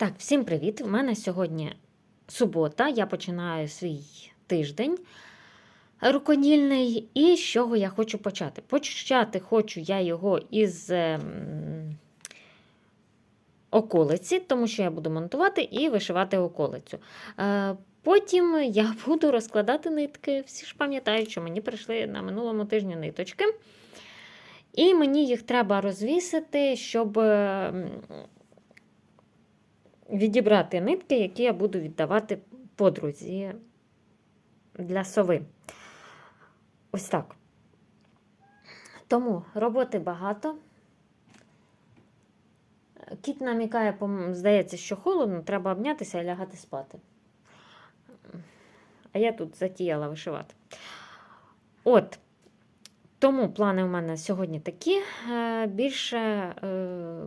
Так, всім привіт! У мене сьогодні субота. Я починаю свій тиждень рукодільний. І з чого я хочу почати? Почати хочу я його із ем, околиці, тому що я буду монтувати і вишивати околицю. Е, Потім я буду розкладати нитки. Всі ж пам'ятають, що мені прийшли на минулому тижні ниточки. І мені їх треба розвісити, щоб ем, відібрати нитки, які я буду віддавати подрузі для сови. Ось так. Тому роботи багато. Кіт намікає, здається, що холодно, треба обнятися і лягати спати. А я тут затіяла вишивати. От. Тому плани у мене сьогодні такі. Е, Більше е,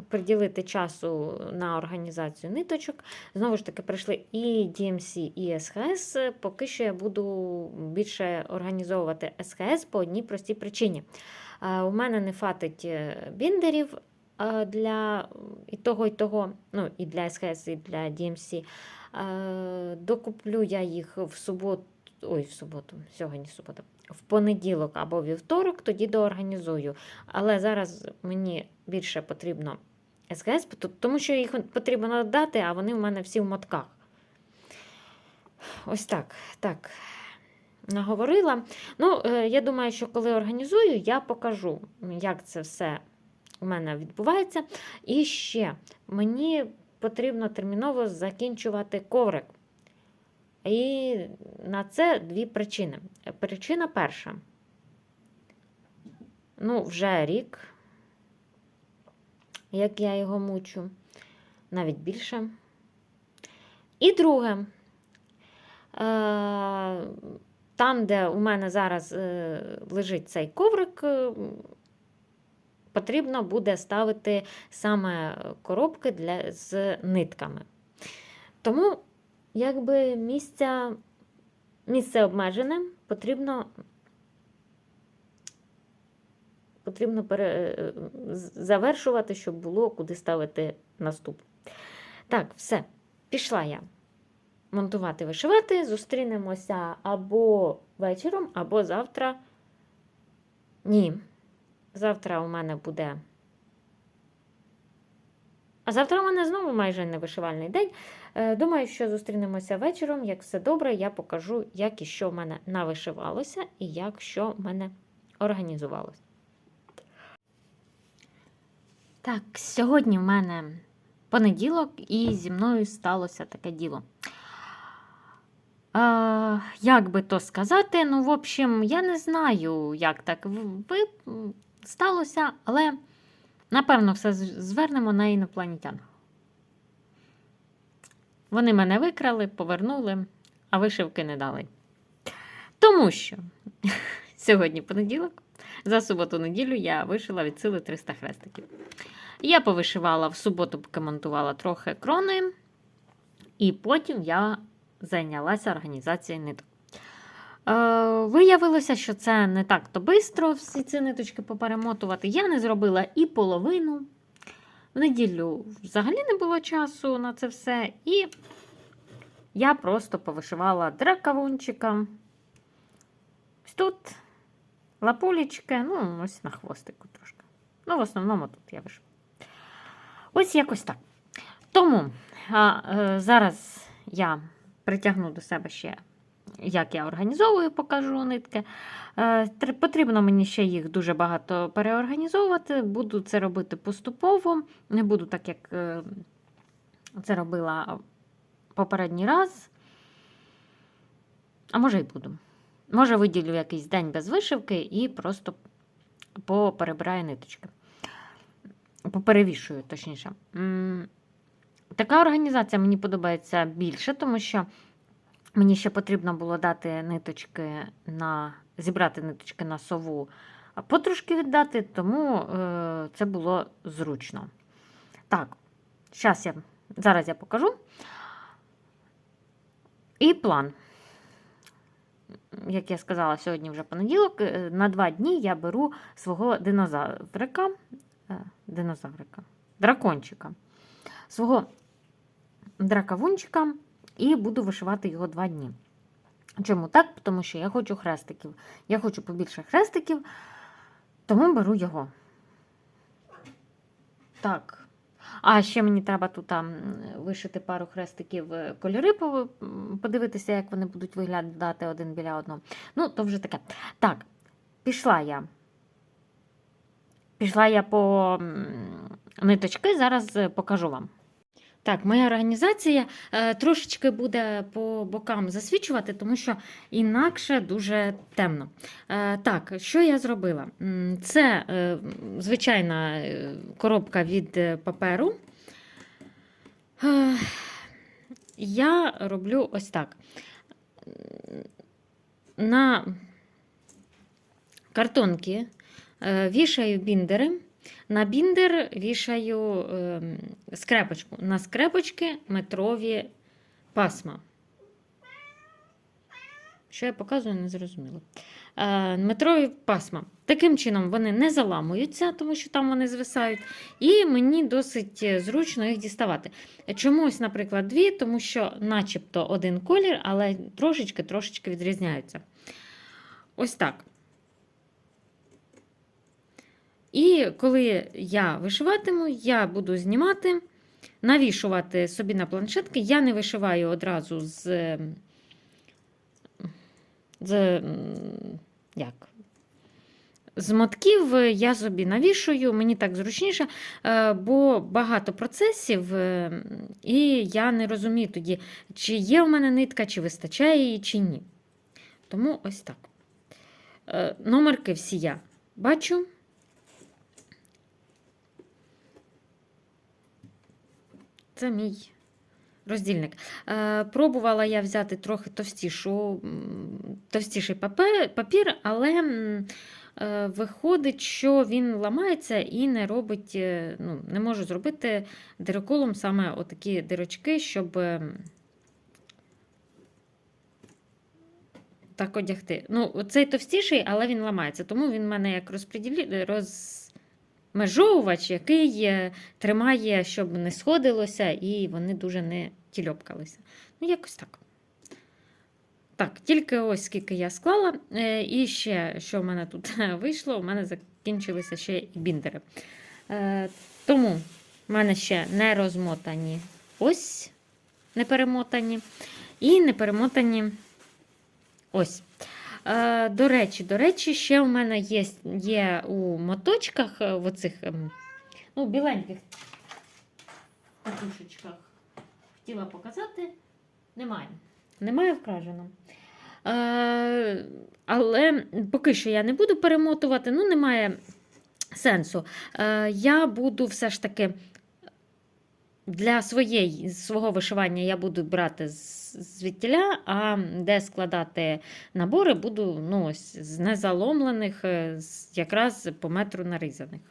приділити часу на організацію ниточок. Знову ж таки, прийшли і DMC, і СХС. Поки що я буду більше організовувати СХС по одній простій причині. Е, У мене не фатить біндерів для і того, і того, ну, і для СХС, і для DMC. Е, Докуплю я їх в суботу. Ой, в суботу, сьогодні субота в понеділок або вівторок, тоді доорганізую. Але зараз мені більше потрібно СКС, тому що їх потрібно надати, а вони в мене всі в мотках. Ось так. так. Наговорила. Ну, е, я думаю, що коли організую, я покажу, як це все у мене відбувається. І ще мені потрібно терміново закінчувати коврик. І на це дві причини. Причина перша. Ну, вже рік, як я його мучу, навіть більше. І друге, е, там, де у мене зараз е, лежить цей коврик, е, потрібно буде ставити саме коробки для, з нитками. Тому якби місця, місце обмежене, потрібно потрібно пере, завершувати, щоб було куди ставити наступ. Так, все, пішла я монтувати, вишивати. Зустрінемося або вечором, або завтра. Ні, завтра у мене буде. А завтра у мене знову майже невишивальний день. Е, Думаю, що зустрінемося вечором. Як все добре, я покажу, як і що в мене навишивалося, і як що в мене організувалося. Так, сьогодні в мене понеділок, і зі мною сталося таке діло. Е, як би то сказати, ну, в общем, я не знаю, як так ви сталося, але. Напевно, все звернемо на інопланетян. Вони мене викрали, повернули, а вишивки не дали. Тому що сьогодні понеділок, за суботу-неділю я вишила від сили 300 хрестиків. Я повишивала в суботу, поки монтувала трохи крони, і потім я зайнялася організацією ниток. Е, Виявилося, що це не так-то швидко всі ці ниточки поперемотувати. Я не зробила і половину. В неділю взагалі не було часу на це все. І я просто повишивала дракавунчика. Ось тут лапулечки, ну, ось на хвостику трошки. Ну, в основному тут я вишивала. Ось якось так. Тому а, е, зараз я притягну до себе ще як я організовую, покажу нитки. Е, Потрібно мені ще їх дуже багато переорганізовувати. Буду це робити поступово. Не буду так, як е, це робила попередній раз. А може і буду. Може, виділю якийсь день без вишивки і просто поперебираю ниточки. Поперевішую, точніше. Така організація мені подобається більше, тому що. Мені ще потрібно було дати ниточки на зібрати ниточки на сову, а потрошки віддати, тому е, це було зручно. Так, зараз я, зараз я покажу. І план. Як я сказала, сьогодні вже понеділок, е, на два дні я беру свого динозаврика, е, динозаврика, дракончика, свого дракавунчика і буду вишивати його два дні. Чому так? Тому що я хочу хрестиків. Я хочу побільше хрестиків, тому беру його. Так. А ще мені треба тут там вишити пару хрестиків е, кольори, подивитися, як вони будуть виглядати один біля одного. Ну, то вже таке. Так, пішла я. Пішла я по ниточки, зараз е, покажу вам. Так, моя організація е, трошечки буде по бокам засвічувати, тому що інакше дуже темно. Е, так, що я зробила? Це е, звичайна коробка від паперу. Я роблю ось так. На картонки вішаю біндери. На біндер вішаю е, скрепочку. На скрепочки метрові пасма. Що я показую, не зрозуміло. Е, метрові пасма. Таким чином вони не заламуються, тому що там вони звисають. І мені досить зручно їх діставати. Чомусь, наприклад, дві, тому що, начебто, один колір, але трошечки-трошечки відрізняються. Ось так. І коли я вишиватиму, я буду знімати, навішувати собі на планшетки. Я не вишиваю одразу з, з, як? з мотків, я собі навішую, мені так зручніше, е, бо багато процесів, е, і я не розумію тоді, чи є в мене нитка, чи вистачає її, чи ні. Тому ось так. Е, Номерки всі я бачу. Це мій роздільник. Е, пробувала я взяти трохи товстішу, товстіший папір, але е, виходить, що він ламається і не робить, е, ну, не можу зробити дироколом саме отакі дирочки, щоб так одягти. Ну, цей товстіший, але він ламається, тому він в мене як розподілі... розмежовувач, який е, тримає, щоб не сходилося, і вони дуже не тільопкалися. Ну, якось так. Так, тільки ось скільки я склала. Е, І ще, що в мене тут вийшло, у мене закінчилися ще і біндери. Е, Тому в мене ще не розмотані ось, не перемотані, і не перемотані ось. Е, До речі, до речі, ще у мене є, є у моточках, е, в оцих, ем, ну, біленьких катушечках. Хотіла показати. Немає. Немає вкражено. Е, але поки що я не буду перемотувати, ну, немає сенсу. Я буду все ж таки для своєї, свого вишивання я буду брати звідтіля, а де складати набори, буду ну, ось, з незаломлених, е, якраз по метру нарізаних.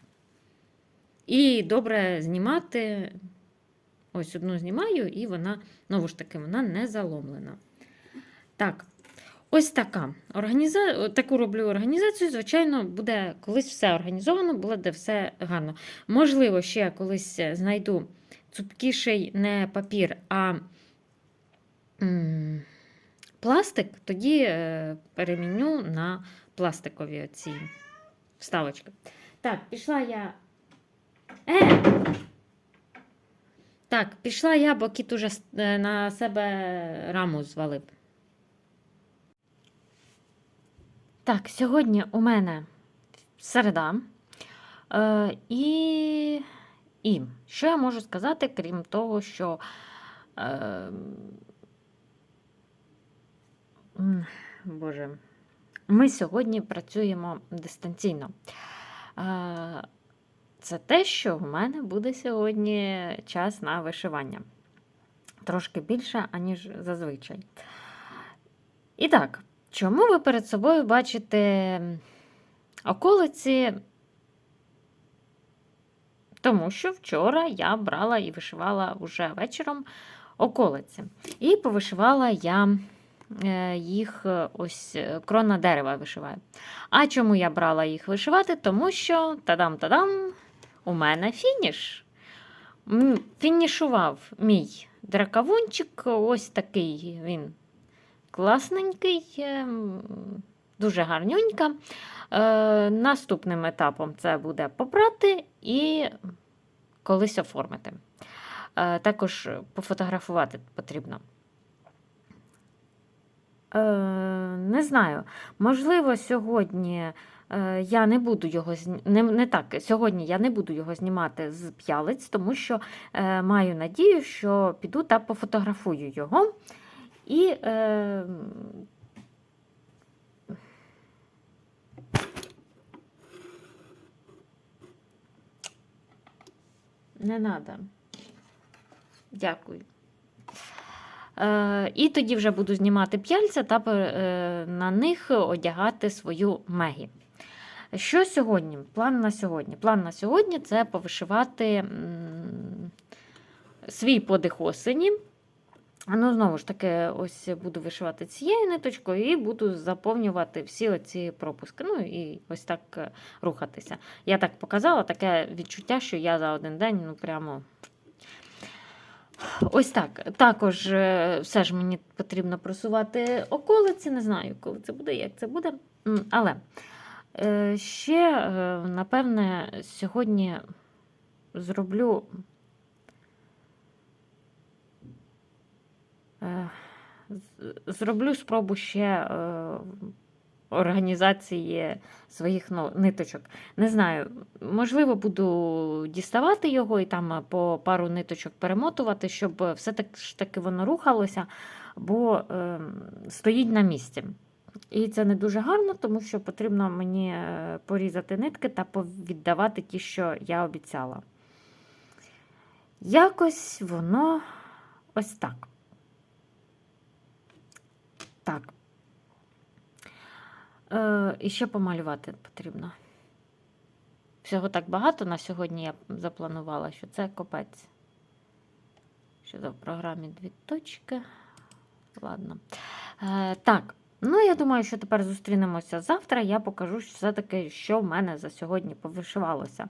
І добре знімати. Ось одну знімаю, і вона, знову ж таки, вона не заломлена. Так, ось така. Організа... Таку роблю організацію. Звичайно, буде колись все організовано, буде все гарно. Можливо, ще колись знайду цупкіший не папір, а пластик, тоді е, переміню на пластикові оці вставочки. Так, пішла я. Е! Так, пішла я, бо кіт уже е, на себе раму звалив. Так, сьогодні у мене середа. Е, і, і що я можу сказати, крім того, що е, Боже, ми сьогодні працюємо дистанційно. Е, це те, що в мене буде сьогодні час на вишивання. Трошки більше, аніж зазвичай. І так, чому ви перед собою бачите околиці? Тому що вчора я брала і вишивала вже вечором околиці. І повишивала я е, їх е, ось е, крона дерева вишиваю. А чому я брала їх вишивати? Тому що тадам-тадам, у мене фініш. Фінішував мій дракавунчик. Ось такий він класненький, дуже гарнюнька. Наступним етапом це буде попрати і колись оформити. Е, Також пофотографувати потрібно. Е, Не знаю, можливо, сьогодні е, я не буду його не, не так. Сьогодні я не буду його знімати з п'ялиць, тому що е, маю надію, що піду та пофотографую його. І е, не треба. Дякую. Е, і тоді вже буду знімати п'яльця та е, на них одягати свою мегі. Що сьогодні? План на сьогодні. План на сьогодні це повишивати м, свій подих осені. Ну, знову ж таки, ось буду вишивати цією ниточкою і буду заповнювати всі оці пропуски. Ну і ось так е, рухатися. Я так показала, таке відчуття, що я за один день, ну прямо. Ось так. Також е, все ж мені потрібно просувати околиці. Не знаю, коли це буде, як це буде. Але е, ще, напевне, сьогодні зроблю. е, з- Зроблю спробу ще е, організації своїх ну, ниточок. Не знаю, можливо, буду діставати його і там е, по пару ниточок перемотувати, щоб е, все так ж таки воно рухалося, бо е, стоїть на місці. І це не дуже гарно, тому що потрібно мені е, порізати нитки та віддавати ті, що я обіцяла. Якось воно ось так. Так. Е, і ще помалювати потрібно. Всього так багато на сьогодні я запланувала, що це копець. Що за в програмі дві точки. Ладно. Е, так, ну я думаю, що тепер зустрінемося завтра. Я покажу все-таки, що в мене за сьогодні повишивалося.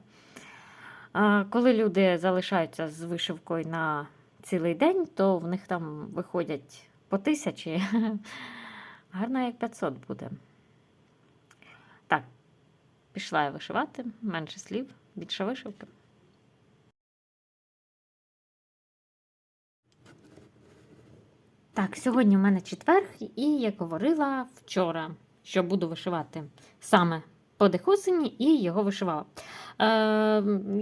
Е, коли люди залишаються з вишивкою на цілий день, то в них там виходять по тисячі. Гарно, як 500 буде. Так, пішла я вишивати, менше слів, більше вишивки. Так, сьогодні в мене четвер, і я говорила вчора, що буду вишивати саме подих осені, і його вишивала. Е,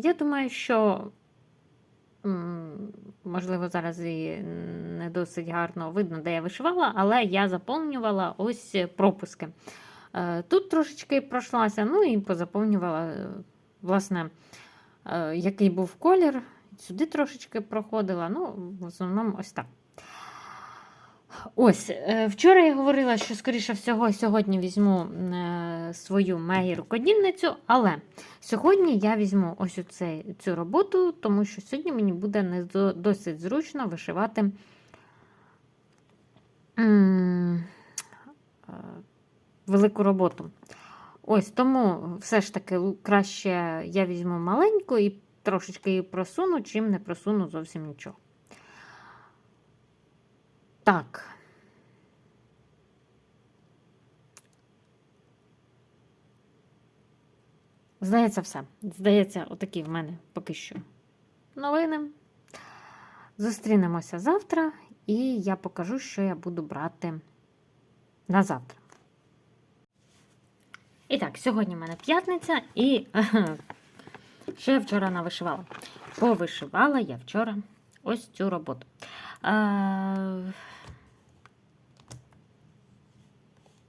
я думаю, що, можливо, зараз і не досить гарно видно, де я вишивала, але я заповнювала ось пропуски. Е, Тут трошечки пройшлася, ну і позаповнювала, е, власне, е, який був колір. Сюди трошечки проходила, ну, в основному ось так. Ось, е, вчора я говорила, що, скоріше всього, сьогодні візьму е, свою мегі рукодільницю, але сьогодні я візьму ось оцей, цю роботу, тому що сьогодні мені буде не досить зручно вишивати е, велику роботу. Ось тому все ж таки краще я візьму маленьку і трошечки її просуну, чим не просуну зовсім нічого. Так. Здається, все. Здається, отакі в мене поки що новини. Зустрінемося завтра, і я покажу, що я буду брати на завтра. І так, сьогодні в мене п'ятниця, і я вчора навишивала? Повишивала я вчора ось цю роботу.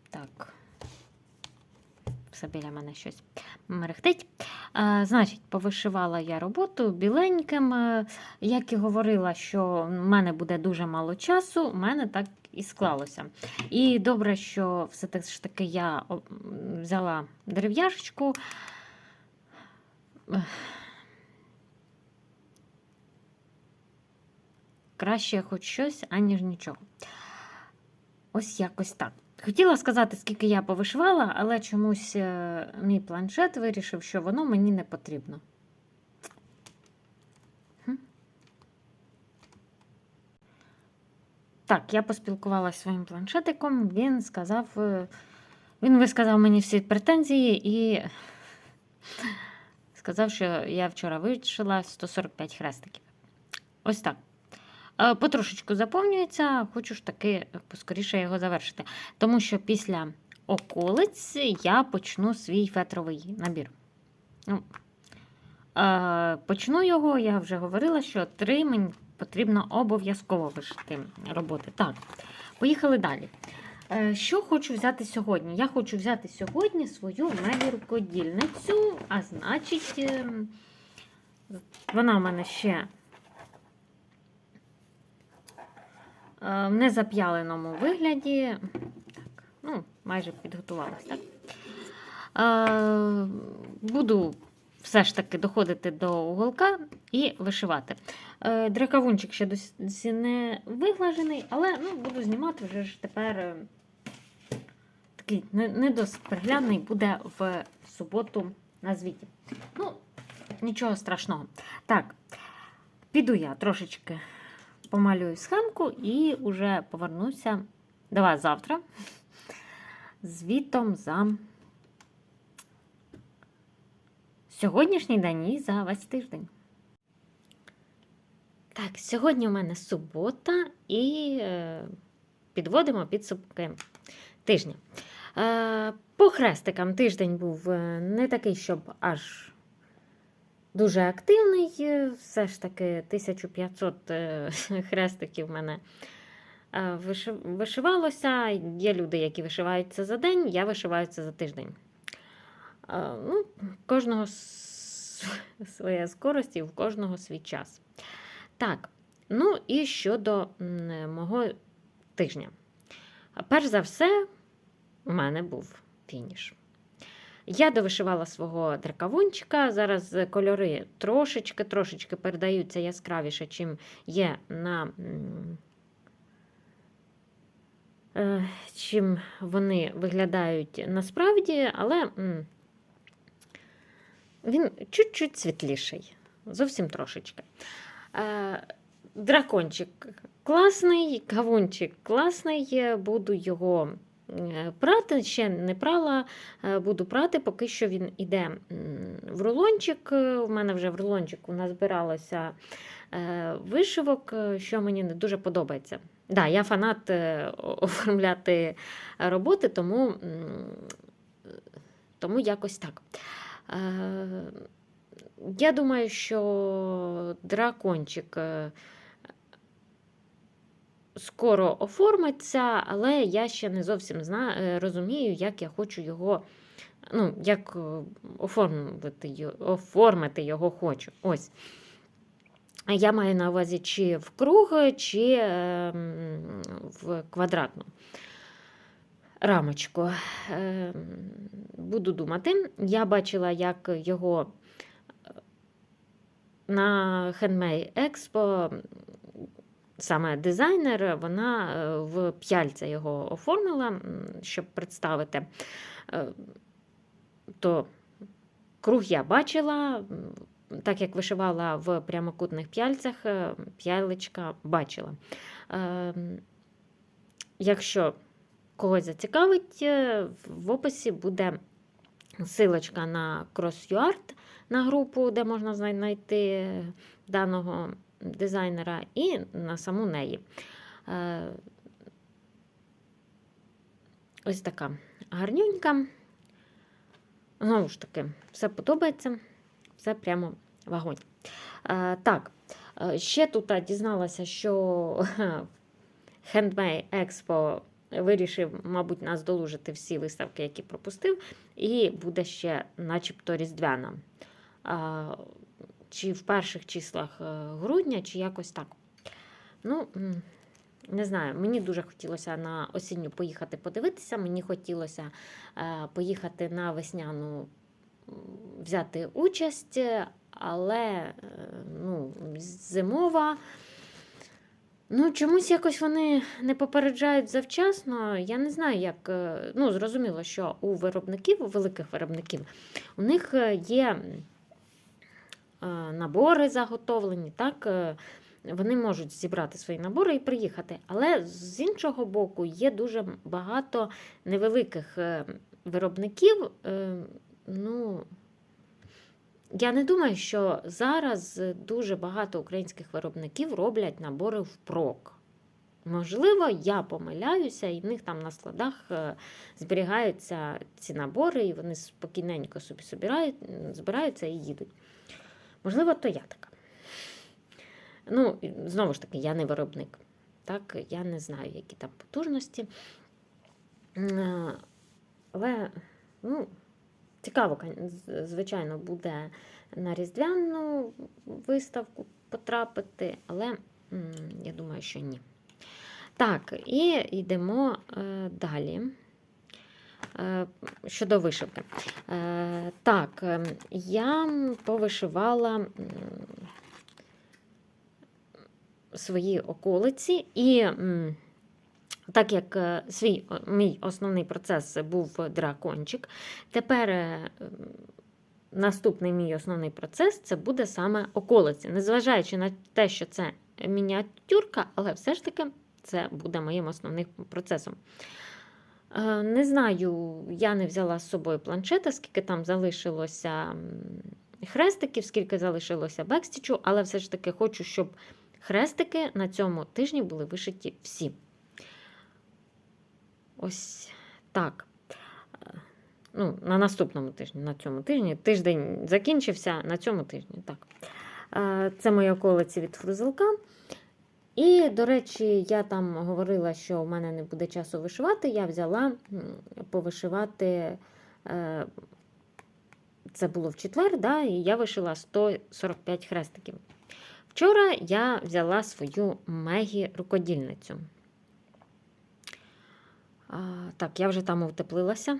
Так. Все біля мене щось мерехтить. А, значить, повишивала я роботу біленьким. Як і говорила, що в мене буде дуже мало часу, в мене так і склалося. І добре, що все ж таки я взяла дерев'яшечку. Краще хоч щось, аніж нічого. Ось якось так. Хотіла сказати, скільки я повишивала, але чомусь е, мій планшет вирішив, що воно мені не потрібно. Так, я поспілкувалася зі своїм планшетиком, він сказав, е, він висказав мені всі претензії і сказав, що я вчора вишила 145 хрестиків. Ось так. Е, Потрошечку заповнюється, хочу ж таки поскоріше його завершити. Тому що після околиць я почну свій фетровий набір. Ну, е, почну його, я вже говорила, що три мені потрібно обов'язково вишити роботи. Так, поїхали далі. Е, Що хочу взяти сьогодні? Я хочу взяти сьогодні свою мегіркодільницю, а значить, ем, вона в мене ще е, в незап'яленому вигляді. Так, ну, майже підготувалась, так? Е, Буду все ж таки доходити до уголка і вишивати. Е, Дракавунчик ще досі не виглажений, але ну, буду знімати вже ж тепер е, такий не, не досить приглядний буде в суботу на звіті. Ну, нічого страшного. Так, піду я трошечки помалюю схемку і вже повернуся до вас завтра звітом за сьогоднішній день і за весь тиждень. Так, сьогодні у мене субота і е, підводимо підсумки тижня. Е, по хрестикам тиждень був е, не такий, щоб аж дуже активний. Все ж таки 1500 е, хрестиків в мене е, вишивалося. Є люди, які вишиваються за день, я вишиваю за тиждень. Е, Ну, кожного своя скорость і в кожного свій час. Так, ну і щодо мого тижня. Перш за все, у мене був фініш. Я довишивала свого дракавунчика. Зараз кольори трошечки, трошечки передаються яскравіше, чим є на. е, Чим вони виглядають насправді, але він чуть-чуть світліший, зовсім трошечки. Е, Дракончик класний, кавунчик класний, е, буду його е, прати, ще не прала, е, буду прати, поки що він іде в рулончик. Е, У мене вже в рулончику назбиралося е, вишивок, е, що мені не дуже подобається. Да, я фанат е, оформляти роботи, тому, тому якось так. Е, Я думаю, що дракончик е, скоро оформиться, але я ще не зовсім зна... е, розумію, як я хочу його, ну, як е, оформити, оформити його хочу. Ось. Я маю на увазі чи в круг, чи е, в квадратну рамочку. Е, Буду думати. Я бачила, як його на Handmade Expo саме дизайнер, вона е, в п'яльця його оформила, щоб представити. Е, То круг я бачила, так як вишивала в прямокутних п'яльцях, е, п'ялечка бачила. Якщо когось зацікавить, в описі буде силочка на CrossUart, на групу, де можна знайти даного дизайнера, і на саму неї. Е, Ось така гарнюнька. Знову ж таки, все подобається, все прямо вагонь. Е, Так, е, ще тут дізналася, що Handmade Expo вирішив, мабуть, наздолужити всі виставки, які пропустив, і буде ще начебто різдвяна. Чи в перших числах е, грудня, чи якось так. Ну, не знаю, мені дуже хотілося на осінню поїхати подивитися. Мені хотілося е, поїхати на весняну взяти участь, але е, ну, зимова. Ну, чомусь якось вони не попереджають завчасно. Я не знаю, як. Ну, зрозуміло, що у виробників, у великих виробників, у них є набори заготовлені, так, е, вони можуть зібрати свої набори і приїхати. Але з іншого боку, є дуже багато невеликих е, виробників. е, Ну, я не думаю, що зараз дуже багато українських виробників роблять набори впрок. Можливо, я помиляюся, і в них там на складах е, зберігаються ці набори, і вони спокійненько собі збираються і їдуть. Можливо, то я така. Ну, знову ж таки, я не виробник. Так, я не знаю, які там потужності. Але, ну, цікаво, звичайно, буде на різдвяну виставку потрапити, але я думаю, що ні. Так, і йдемо е, далі. Е, щодо вишивки. Е, так, ем, я повишивала свої околиці, і так як е, свій мій основний процес був дракончик, тепер е, наступний мій основний процес це буде саме околиці. Незважаючи на те, що це мініатюрка, але все ж таки це буде моїм основним процесом. Е, Не знаю, я не взяла з собою планшета, скільки там залишилося хрестиків, скільки залишилося бекстічу, але все ж таки хочу, щоб хрестики на цьому тижні були вишиті всі. Ось так. Е, Ну, на наступному тижні, на цьому тижні. Тиждень закінчився на цьому тижні. Так. Е, Це мої околиці від фрузелка. І, до речі, я там говорила, що в мене не буде часу вишивати. Я взяла повишивати. е, Це було в четвер, да, і я вишила 145 хрестиків. Вчора я взяла свою мегі-рукодільницю. Так, я вже там утеплилася.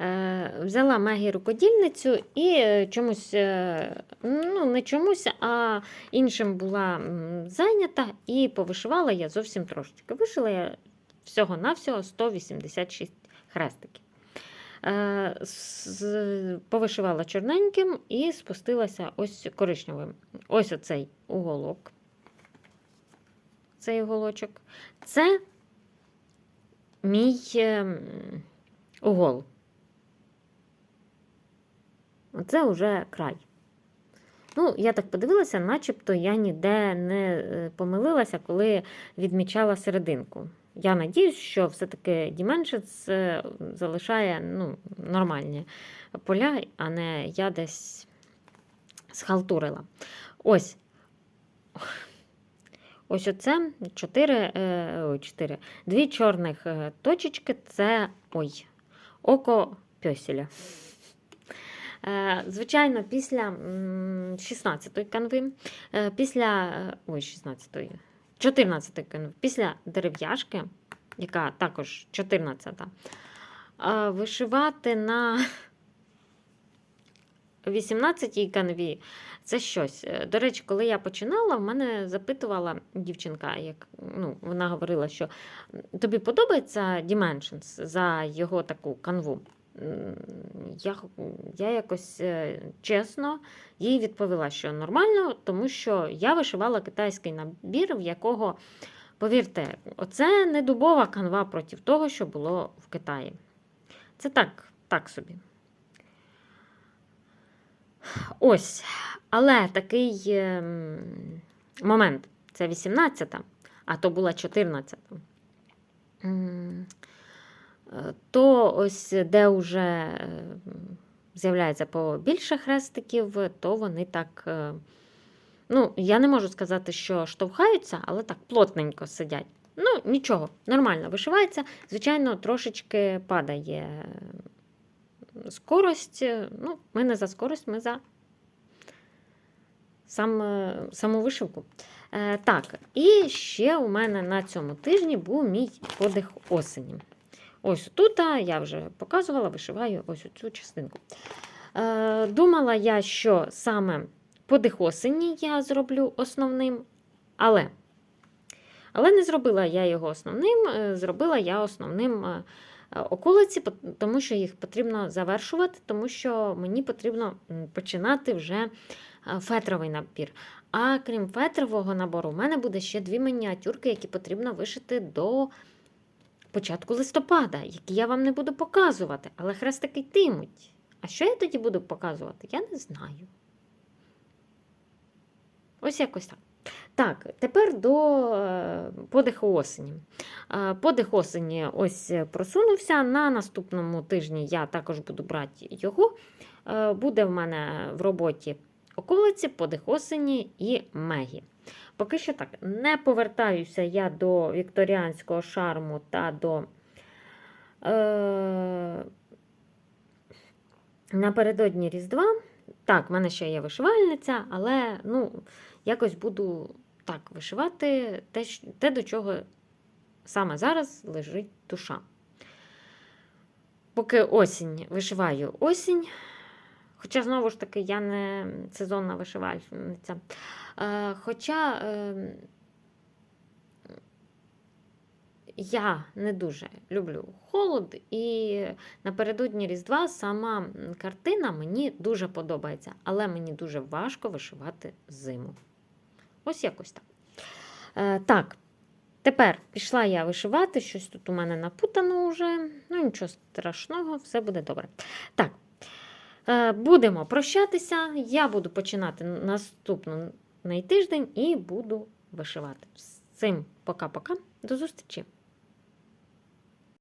Е, взяла Мегі рукодільницю і е, чомусь, е, ну, не чомусь, а іншим була зайнята, і повишивала я зовсім трошечки. Вишила я всього-навсього 186 хрестиків. Повишивала чорненьким і спустилася ось коричневим. Ось оцей уголок. Цей уголочок. Це мій ем, угол. Оце вже край. Ну, я так подивилася, начебто я ніде не е, помилилася, коли відмічала серединку. Я надіюсь, що все-таки Dimensions е, залишає ну, нормальні поля, а не я десь схалтурила. Ось. Ось оце чотири, е, ой, чотири, дві чорних е, точечки це ой, око пьосіля. Е, Звичайно, після 16-ї канви, е, після е, ой, 16-ї, 14-ї канви, після дерев'яшки, яка також 14-та, е, вишивати на 18-й канві це щось. До речі, коли я починала, в мене запитувала дівчинка, як ну, вона говорила, що тобі подобається Dimensions за його таку канву. Я, я якось е, чесно їй відповіла, що нормально, тому що я вишивала китайський набір, в якого, повірте, оце не дубова канва проти того, що було в Китаї. Це так, так собі. Ось. Але такий ем, момент це 18-та, а то була 14-та. То ось де вже з'являється побільше хрестиків, то вони так. е, Ну, я не можу сказати, що штовхаються, але так плотненько сидять. Ну, нічого, нормально вишивається. Звичайно, трошечки падає скорость. Ну, ми не за скорость, ми за сам, е, саму вишивку. Е, так, і ще у мене на цьому тижні був мій подих осені. Ось тут я вже показувала, вишиваю ось цю частинку. Е, думала я, що саме подих осені я зроблю основним, але, але не зробила я його основним, е, зробила я основним е, околиці, тому що їх потрібно завершувати, тому що мені потрібно починати вже фетровий набір. А крім фетрового набору, у мене буде ще дві мініатюрки, які потрібно вишити до початку листопада, які я вам не буду показувати, але хрестики йтимуть. А що я тоді буду показувати, я не знаю. Ось якось так. Так, тепер до е, подиху осені. Е, Подих осені ось просунувся. На наступному тижні я також буду брати його. Е, Буде в мене в роботі околиці, подих осені і мегі. Поки що так, не повертаюся я до вікторіанського шарму та до. Е, напередодні Різдва. Так, в мене ще є вишивальниця, але ну, якось буду так вишивати те, те, до чого саме зараз лежить душа. Поки осінь вишиваю осінь. Хоча, знову ж таки, я не сезонна вишивальниця. Е, хоча е, я не дуже люблю холод, і напередодні Різдва сама картина мені дуже подобається, але мені дуже важко вишивати зиму. Ось якось так. Е, так, тепер пішла я вишивати, щось тут у мене напутано вже. Ну, нічого страшного, все буде добре. Так, будемо прощатися. Я буду починати наступний тиждень і буду вишивати. З цим пока-пока. До зустрічі!